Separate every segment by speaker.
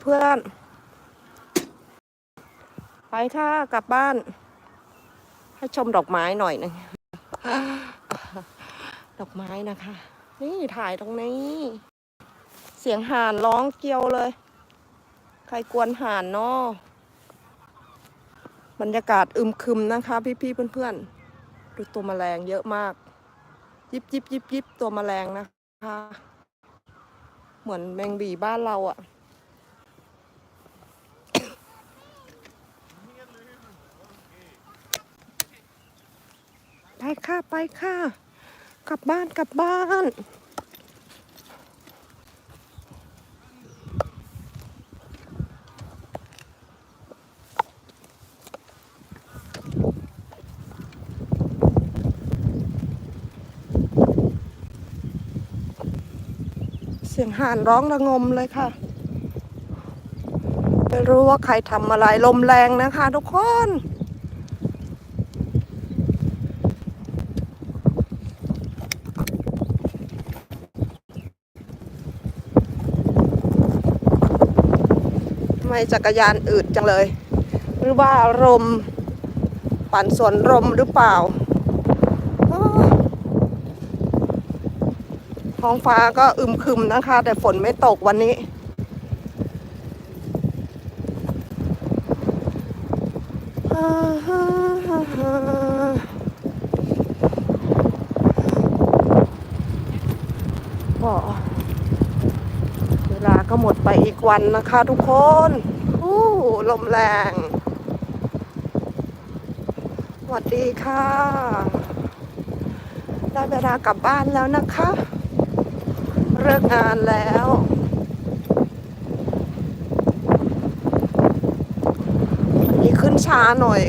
Speaker 1: เพื่อน ไปค่ะกลับบ้าน ให้ชมดอกไม้หน่อยหนึงดอกไม้นะคะ นี่ถ่ายตรงนี้ เสียงห่านร้องเกลียวเลย ใครกวนห่านเนาะบรรยากาศอึมครึมนะคะ พี่ๆเพื่อนๆดูตัวแมลงเยอะมาก ยิบยิบยิบยิบตัวแมลงนะคะ เหมือนแมงบีบ้านเราอะ ไปค่ะไปค่ะ กลับบ้านกลับบ้านเสียงห่านร้องระงมเลยค่ะ ไม่รู้ว่าใครทำอะไรลมแรงนะคะทุกคน ไมจักรยานอืดจังเลย หรือว่าลมปั่นสวนลมหรือเปล่า ท้องฟ้าก็อึมครึมนะคะ แต่ฝนไม่ตกวันนี้ ก็เวลาก็หมดไปอีก วันนะคะทุกคนอู้ลมแรง สวัสดีค่ะ ได้เวลากลับบ้านแล้วนะคะ เลิกงานแล้ววันนี้ขึ้นช้าหน่อย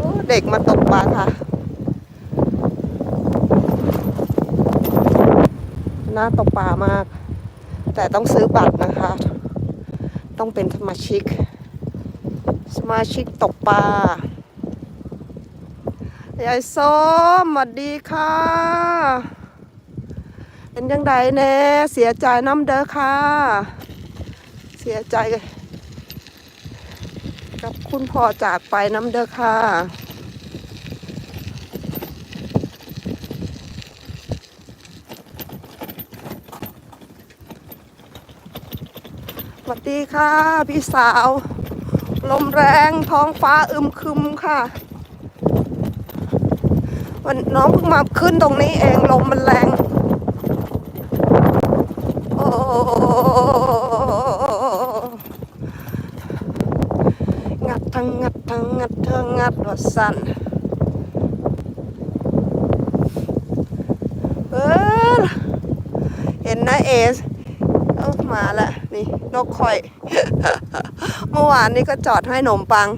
Speaker 1: อเด็กมาตกปลาค่ะน่าตกปลามาก แต่ต้องซื้อบัตรนะคะ ต้องเป็นสมาชิก สมาชิกตกปลายายส้มสวัสดีค่ะ เป็นยังไงแน่เสียใจน้ำเด้อค่ะ เสียใจกับคุณพ่อจากไปน้ำเด้อค่ะ สวัส ดีค่ะ พี่สาว ลมแรงท้องฟ้าอึมครึมค่ะ วันน้องเพิ่งมาขึ้นตรงนี้เองลมมันแรง โอ้งัดทั้งงัดทั้งงัดทั้งงัดวัดสันเออเห็นนะเอส อ้ามาละนี่นกคอย เมื่อวานนี้ก็จอดให้หนมปัง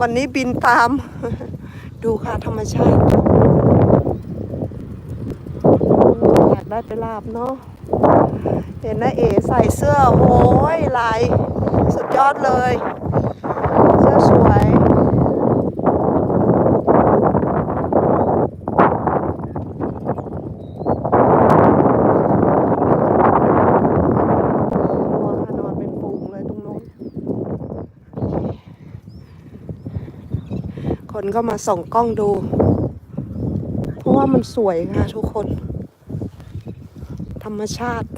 Speaker 1: วันนี้บินตาม ดูค่ะธรรมชาติอยากได้ไปลาบเนาะเห็นนะเอใส่เสื้อโอ้ยลาย สุดยอดเลย เสื้อสวย นอนค่ะนอนเป็นฝูงเลยตรงโน้น คนก็มาส่องกล้องดู เพราะว่ามันสวยค่ะทุกคน ธรรมชาติ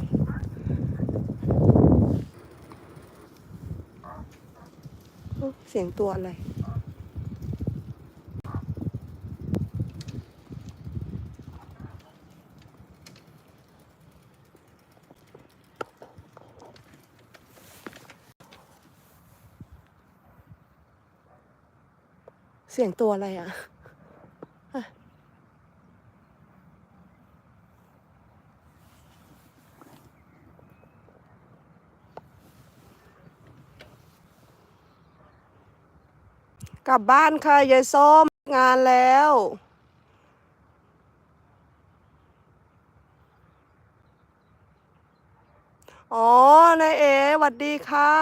Speaker 1: เสียงตัวอะไร สียงตัวอะไรอะกลับบ้านค่ะยายส้มงานแล้ว อ๋อนายเอหวัดดีค่ะ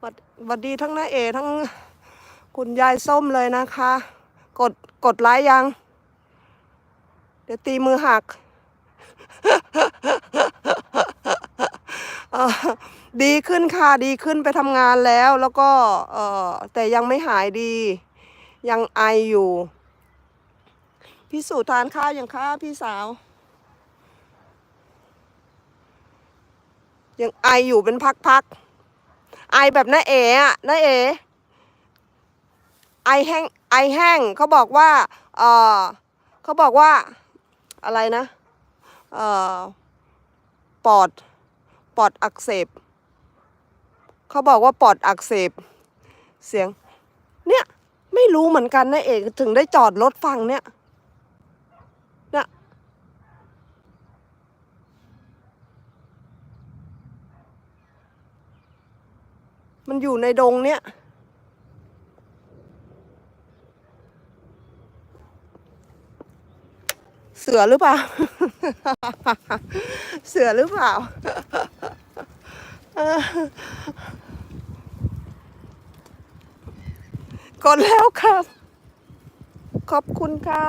Speaker 1: หวัดหวัดดีทั้งนายเอทั้ง คุณยายส้มเลยนะคะ กดกดไลค์ยัง เดี๋ยวตีมือหัก ดีขึ้นค่ะ ดีขึ้นไปทำงานแล้ว แล้วก็เออแต่ยังไม่หายดี ยังไออยู่ พี่สู่ทานข้าวยังคะพี่สาว ยังไออยู่เป็นพักๆไอแบบน้าเอ๋อะน้าเอ๋ ไอแห้งไอแห้งเขาบอกว่าเออเขาบอกว่าอะไรนะเออปอดปอดอักเสบเขาบอกว่าปอดอักเสบเสียง เนี่ยไม่รู้เหมือนกันนะเอกถึงได้จอดรถฟังเนี่ยเนี่ยมันอยู่ในดงเนี่ย เสือหรือเปล่า เสือหรือเปล่า กดแล้วครับ ขอบคุณค่ะ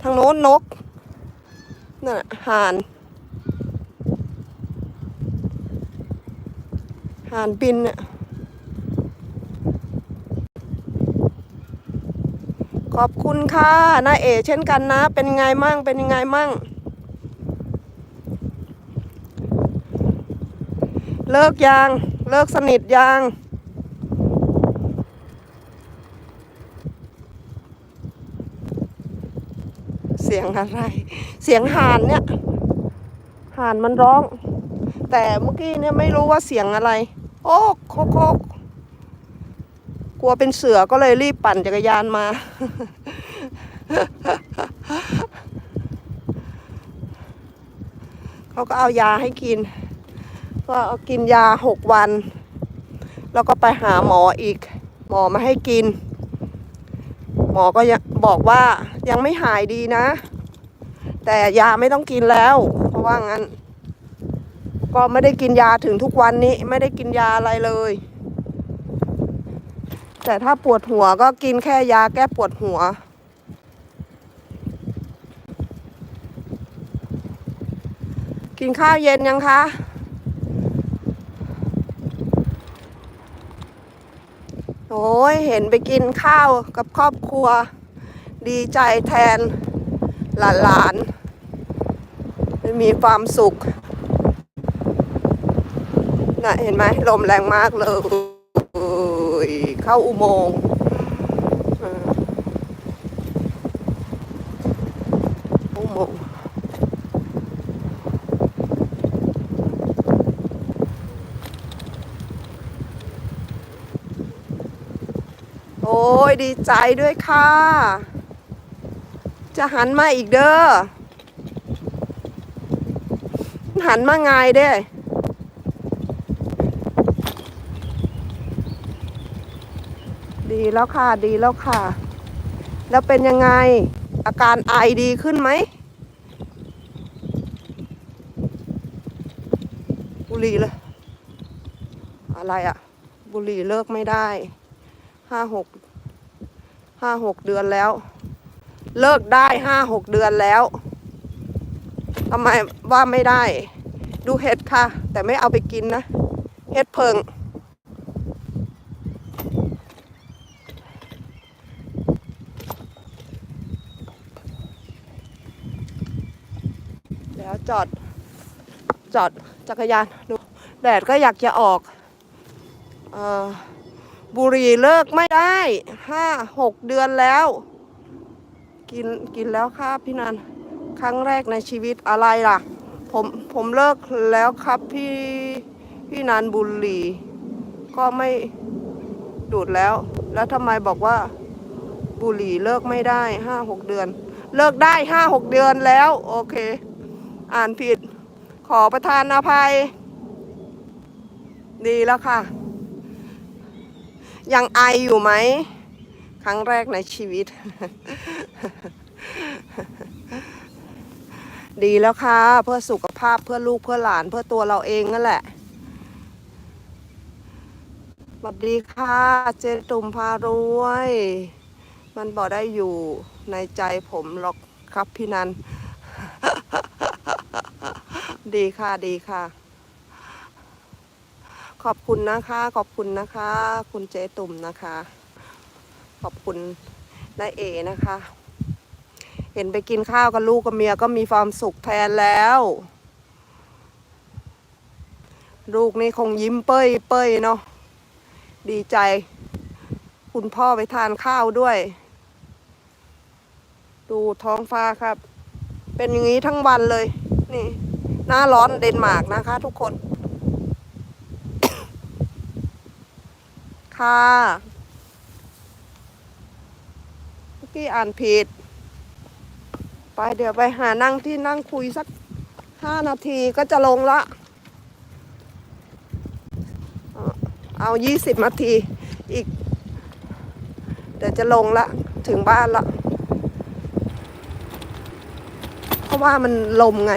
Speaker 1: ทางโน้นนกน่ะห่าน ห่านบินเนี่ยข อบคุณค่ะนาเอเช่นกันนะ เป็นยังไงมั่งเป็นยังไงมั่ง เลิกยังเลิกสนิทยังเสียงอะไร เสียงห่านเนี่ย ห่านมันร้อง แต่เมื่อกี้เนี่ยไม่รู้ว่าเสียงอะไร โอ้โคกโค กลัวเป็นเสือก็เลยรีบปั่นจักรยานมา เขาก็เอายาให้กิน ก็เอากินยาหกวัน แล้วก็ไปหาหมออีก หมอมาให้กิน หมอก็บอกว่ายังไม่หายดีนะ แต่ยาไม่ต้องกินแล้ว เพราะว่างั้น ก็ไม่ได้กินยาถึงทุกวันนี้ ไม่ได้กินยาอะไรเลย แต่ถ้าปวดหัวก็กินแค่ยาแก้ปวดหัว กินข้าวเย็นยังคะโอ้ยเห็นไปกินข้าวกับครอบครัว ดีใจแทนหลานๆมีความสุขน่ะเห็นไหมลมแรงมากเลย เข้าอุโมงค์เอออุโมงค์โอ้ยดีใจด้วยค่ะ จะหันมาอีกเด้อ หันมาไงเด้ ดีแล้วค่ะ ดีแล้วค่ะ แล้วเป็นยังไง อาการไอดีขึ้นไหมบุหรี่เลย อะไรอะบุหรี่เลิกไม่ได้ห้าหกห้าหกเดือนแล้ว เลิกได้ห้าหกเดือนแล้วทำไมว่าไม่ได้ ดูเห็ดค่ะ แต่ไม่เอาไปกินนะ เห็ดเพิง แล้วจอด จอดจักรยานดูแดดก็อยากจะออกออบุหรี่เลิกไม่ได้ห้าหกเดือนแล้ว กินกินแล้วครับพี่นันครั้งแรกในชีวิตอะไรล่ะ ผมผมเลิกแล้วครับพี่พี่นันบุหรี่ก็ไม่ดูดแล้ว แล้วทำไมบอกว่าบุหรี่เลิกไม่ได้ห้าหกเดือน เลิกได้ห้าหกเดือนแล้ว โอเค อ่านผิด ขอประทานอภัย ดีแล้วค่ะ ยังไออยู่ไหม ครั้งแรกในชีวิต ดีแล้วค่ะ เพื่อสุขภาพเพื่อลูกเพื่อหลานเพื่อตัวเราเองนั่นแหละสวัสดีค่ะเจตุมพารวย มันบอกได้อยู่ในใจผมหรอกครับพี่นัน ดีค่ะดีค่ะ ขอบคุณนะคะ ขอบคุณนะคะ คุณเจตุ่มนะคะ ขอบคุณนายเอนะคะ เห็นไปกินข้าวกับลูกกับเมียก็มีความสุขแทนแล้ว ลูกนี่คงยิ้มเป้ยเป้ยเนาะดีใจ คุณพ่อไปทานข้าวด้วย ดูท้องฟ้าครับ เป็นอย่างนี้ทั้งวันเลย นี่ หน้าร้อนเดนมาร์กนะคะ ทุกคน ค่ะเมื่อ่านผิด ไปเดี๋ยวไปหานั่งที่นั่งคุยสักห้านาทีก็จะลงละ เอายี่สิบนาทีอีก เดี๋ยวจะลงละ ถึงบ้านละ เพราะ ว่ามันลมไง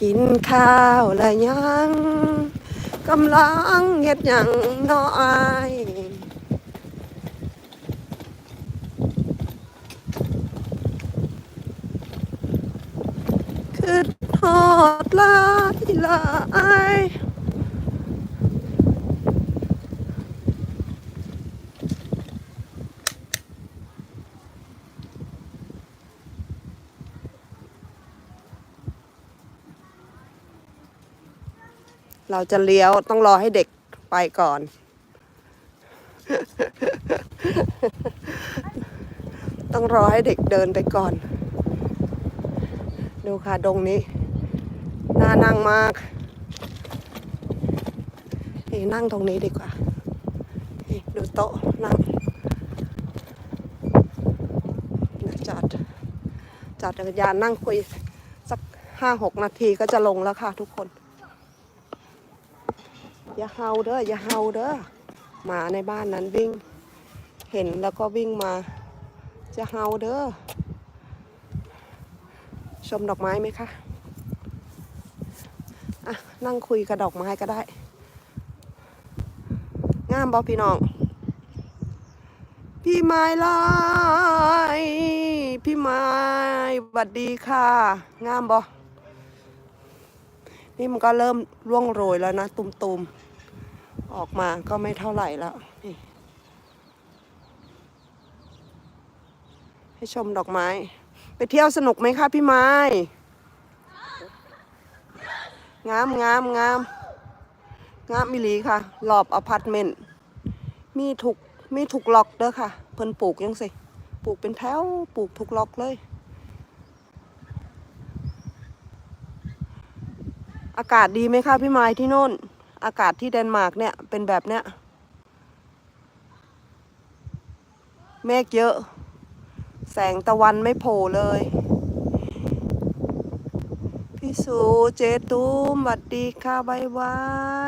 Speaker 1: กินข้าวและยังกำลังเฮ็ดหยังน้ออายคือทอดลายลาย เราจะเลี้ยวต้องรอให้เด็กไปก่อน ต้องรอให้เด็กเดินไปก่อน ดูค่ะดงนี้ น่านั่งมากนี่นั่งตรงนี้ดีกว่านี่ดูโต๊ะนั่งเดี๋ยวจอดจอดจักรยานนั่งคุยสักห้าหกนาทีก็จะลงแล้วค่ะทุกคน อย่าเฮาเด้ออย่าเฮาเด้อหมาในบ้านนั้นวิ่ง เห็นแล้วก็วิ่งมา จะเฮาเด้อชมดอกไม้ไหมคะอะนั่งคุยกับดอกไม้ก็ได้งามบอพี่น้อง พี่ไม้ลายพี่ไม้หวัดดีค่ะ งามบอ นี่มันก็เริ่มร่วงโรยแล้วนะ ตุมๆ ออกมาก็ไม่เท่าไหร่แล้วนี่ให้ชมดอกไม้ ไปเที่ยวสนุกไหมคะพี่ไม้ งามงามงามงามมิลีค่ะหลอบอพาร์ตเมนต์ มีถูกมีถูกล็อกเด้อค่ะ เพิ่นปลูกยังสิ ปลูกเป็นแถวปลูกถูกล็อกเลย อากาศดีไหมคะพี่ไม้ที่โน่น อากาศที่เดนมาร์กเนี่ยเป็นแบบเนี้ยเมฆเยอะ แสงตะวันไม่โผล่เลย พี่สูเจตูมสวัสดีค่ะบายบา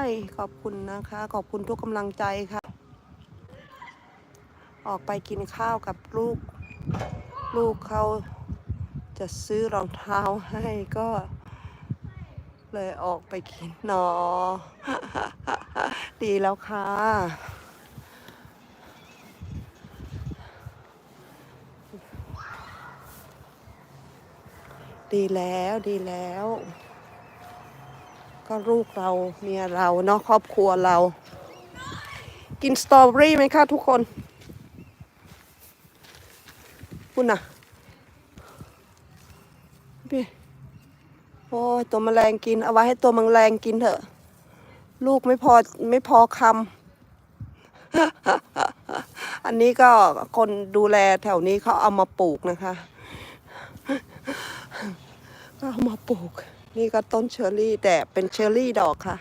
Speaker 1: ย ขอบคุณนะคะ ขอบคุณทุกกำลังใจค่ะ ออกไปกินข้าวกับลูก ลูกเขาจะซื้อรองเท้าให้ก็ เลยออกไปกินนอ ดีแล้วค่ะ ดีแล้วดีแล้ว ก็ลูกเราเมียเราเนาะครอบครัวเรา กินสตรอเบอรี่ไหมคะทุกคนคุณน่ะพี่ โอ้ยตัวแมลงกิน เอาไว้ให้ตัวแมลงกินเถอะ ลูกไม่พอไม่พอคำ อันนี้ก็คนดูแลแถวนี้เขาเอามาปลูกนะคะเอามาปลูก นี่ก็ต้นเชอร์รี่แต่เป็นเชอร์รี่ดอกค่ะ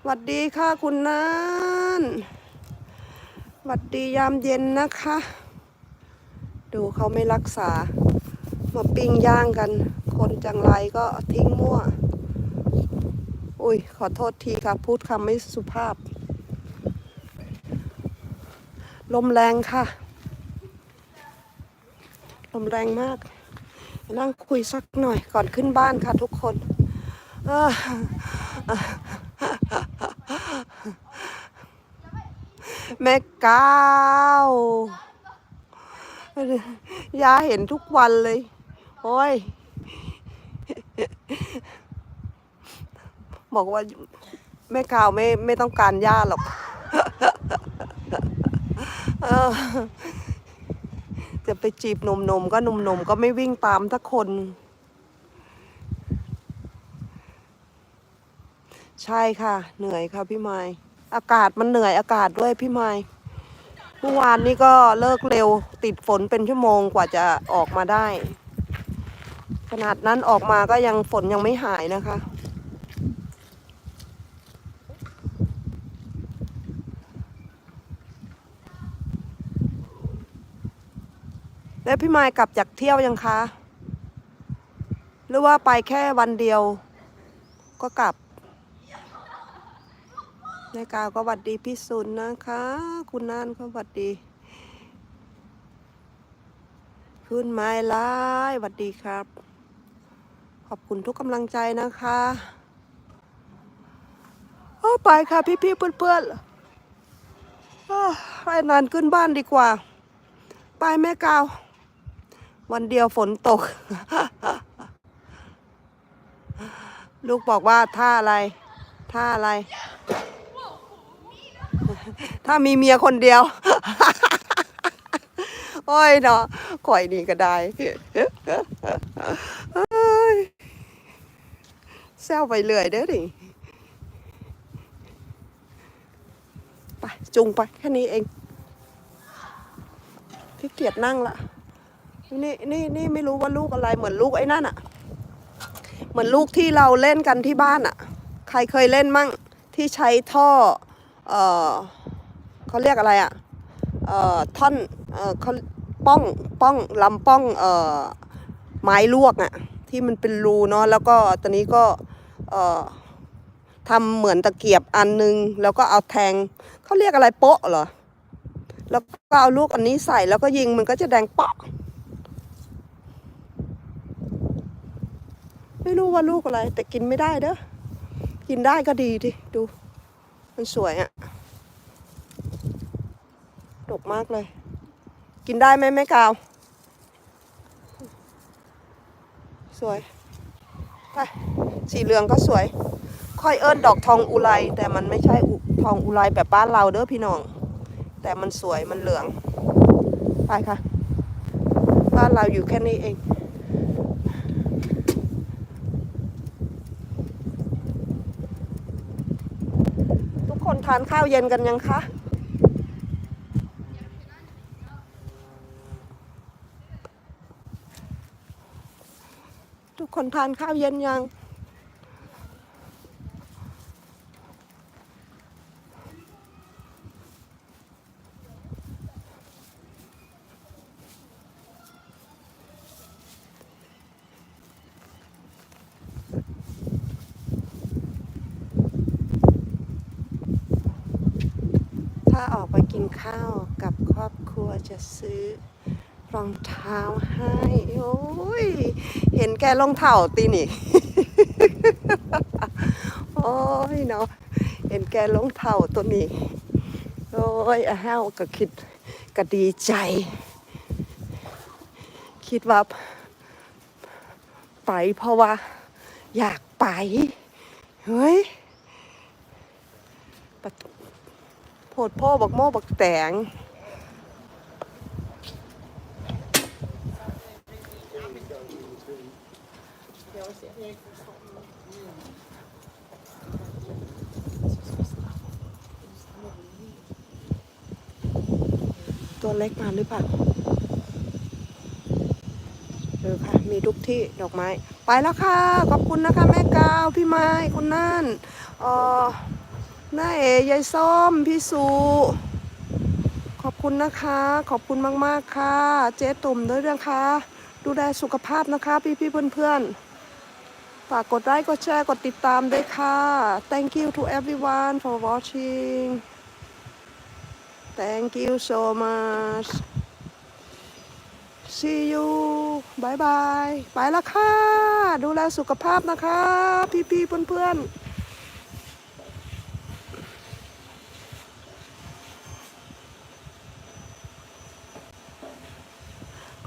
Speaker 1: สวัสดีค่ะคุณนันสวัสดียามเย็นนะคะ ดูเขาไม่รักษา มาปิ้งย่างกัน คนจังไรก็ทิ้งมั่ว อุ้ยขอโทษทีค่ะ พูดคำไม่สุภาพ ลมแรงค่ะ ลมแรงมาก นั่งคุยสักหน่อยก่อนขึ้นบ้านค่ะทุกคนแม่ก้าว ยาเห็นทุกวันเลย โอ้ย บอกว่าแม่กาวไม่ไม่ต้องการย่าหรอกจะไปจีบหนุ่มๆก็หนุ่มๆก็ไม่วิ่งตามทักคน ใช่ค่ะ เหนื่อยค่ะพี่ไม้อากาศมันเหนื่อยอากาศด้วยพี่ไม้เมื่อวานนี้ก็เลิกเร็วติดฝนเป็นชั่วโมงกว่าจะออกมาได้ นาดนั้นออกมาก็ยังฝนยังไม่หายนะคะ แล้วพี่ไมายกลับจากเที่ยวยังคะ หรือว่าไปแค่วันเดียว ก็กลับนายกาวก็หวัดดีพี่สุนนะคะ คุณนานก็หวัดดีขึ้นไม้ไล่หวัดดีครับ ขอบคุณทุกกำลังใจนะคะเอาไปค่ะพี่ๆเพื่อนๆไปนานขึ้นบ้านดีกว่า ไปแม่กาว วันเดียวฝนตก ลูกบอกว่าท่าอะไร ท่าอะไร ถ้ามีเมียคนเดียว โอ้ยเนาะข่อยนี่ก็ได้ แซวไปเรื่อยเด้อดิไปจุงไปแค่นี้เองขี้เกียจนั่งละนี่นี่นี่ไม่รู้ว่าลูกอะไรเหมือนลูกไอ้นั่นอะเหมือนลูกที่เราเล่นกันที่บ้านอะใครเคยเล่นมั่งที่ใช้ท่อเออเขาเรียกอะไรอะเอ่อท่อนเออเขาป้องป้องลำป้องเอ่อไม้ลวกอะที่มันเป็นรูเนาะแล้วก็ตอนนี้ก็ ทำเหมือนตะเกียบอันนึง แล้วก็เอาแทงเขาเรียกอะไรโป๊ะเหรอ แล้วก็เอาลูกอันนี้ใส่แล้วก็ยิงมันก็จะแดงเปาะไม่รู้ว่าลูกอะไร แต่กินไม่ได้เด้อกินได้ก็ดีดิดู มันสวยอะ่ะดกมากเลย กินได้ไหมแม่กาว สวย ไปสีเหลืองก็สวย ค่อยเอิ้นดอกทองอุไรแต่มันไม่ใช่ทองอุไรแบบบ้านเราเด้อพี่น้อง แต่มันสวยมันเหลือง ไปค่ะ บ้านเราอยู่แค่นี้เองทุกคนทานข้าวเย็นกันยังคะ คนทานข้าวเย็นยังถ้าออกไปกินข้าวกับครอบครัวจะซื้อ รองเท้าให้ โอ้ย เห็นแกรองเท้าตีนี่ โอ้ยเนาะ เห็นแกรองเท้าตัวนี้ โอ้ยอ้าวก็คิดก็ดีใจ คิดว่าไปเพราะว่า อยากไป เฮ้ยโพดพ่อบักโม่บักแตง ตัวเล็กมาหรือเปล่าเออค่ะ มีทุกที่ดอกไม้ ไปแล้วค่ะ ขอบคุณนะคะ แม่กาว พี่ไม้ คุณนั่นเอ่อน้าเอยายส้ม พี่สุขอบคุณนะคะ ขอบคุณมาก ๆ ค่ะ เจ๊ตุ่มด้วยนะคะ ดูแลสุขภาพนะคะ พี่ๆเพื่อนๆฝากกดไลค์กดแชร์กดติดตามด้วยค่ะ thank you to everyone for watching thank you so much see you bye bye ไปล้วค่ะ ดูแลสุขภาพนะคะ พี่ๆเพื่อนๆ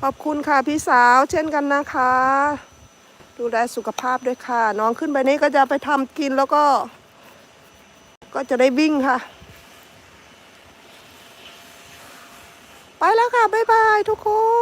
Speaker 1: ขอบคุณค่ะพี่สาวเช่นกันนะคะ ดูแลสุขภาพด้วยค่ะ น้องขึ้นไปนี้ก็จะไปทำกินแล้วก็ ก็จะได้วิ่งค่ะ ไปแล้วค่ะ บ๊ายบายทุกคน